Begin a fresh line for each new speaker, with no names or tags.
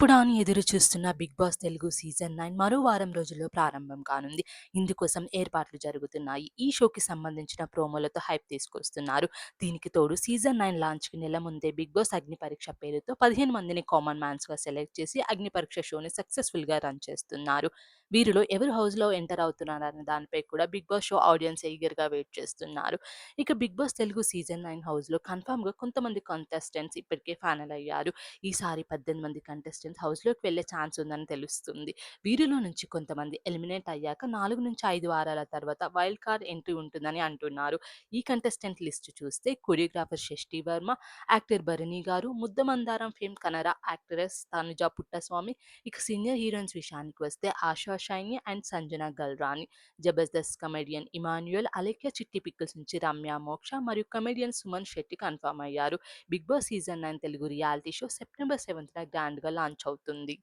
ఎప్పుడెప్పుడా అని ఎదురు చూస్తున్న 'big boss Telugu' season nine మరో వారం రోజుల్లో ప్రారంభం కానుంది. ఇందుకోసం ఏర్పాట్లు జరుగుతున్నాయి. ఈ షోకి సంబంధించిన ప్రోమోలతో హైప్ తీసుకొస్తున్నారు. దీనికి తోడు సీజన్ నైన్ లాంచ్‌కి నెల ముందే 'బిగ్ బాస్ అగ్ని పరీక్ష' పేరుతో 15 మందిని కామన్ మ్యాన్స్‌గా సెలెక్ట్ చేసి అగ్ని పరీక్ష షోని సక్సెస్‌ఫుల్‌గా రన్ చేస్తున్నారు. వీరిలో ఎవరు హౌస్‌లో ఎంటర్ అవుతున్నారనే దానిపై కూడా 'బిగ్ బాస్' షో ఆడియన్స్ ఈగర్‌గా వెయిట్ చేస్తున్నారు. ఇక 'big boss Telugu' season nine హౌస్‌లో కన్ఫామ్గా కొంతమంది కంటెస్టెంట్స్ ఇప్పటికే ఫైనల్ అయ్యారు. ఈసారి 18 మంది కంటెస్టెంట్స్ హౌస్‌లోకి వెళ్ళే ఛాన్స్ ఉందని తెలుస్తుంది. వీరిలో నుంచి కొంతమంది ఎలిమినేట్ అయ్యాక 4-5 వారాల తర్వాత వైల్డ్ కార్డ్ ఎంట్రీ ఉంటుందని అంటున్నారు. ఈ కంటెస్టెంట్ లిస్ట్ చూస్తే కొరియోగ్రాఫర్ షష్టి వర్మ, యాక్టర్ భరణి గారు, ముద్దమందారం ఫేమ్ కనరా యాక్ట్రెస్ తనుజ పుట్టస్వామి, ఇక సీనియర్ హీరోయిన్స్ విషయానికి వస్తే Asha Saini and Sanjana Galrani, Jabardasth comedian Emmanuel, Alekhya Chitti pickles నుంచి రమ్య మోక్ష మరియు కమెడియన్ సుమన్ శెట్టి కన్ఫర్మ్ అయ్యారు. 'Big boss' season nine Telugu reality show September సెవెంత్‌న గ్రాండ్‌గా లాంచ్ అవుతుంది.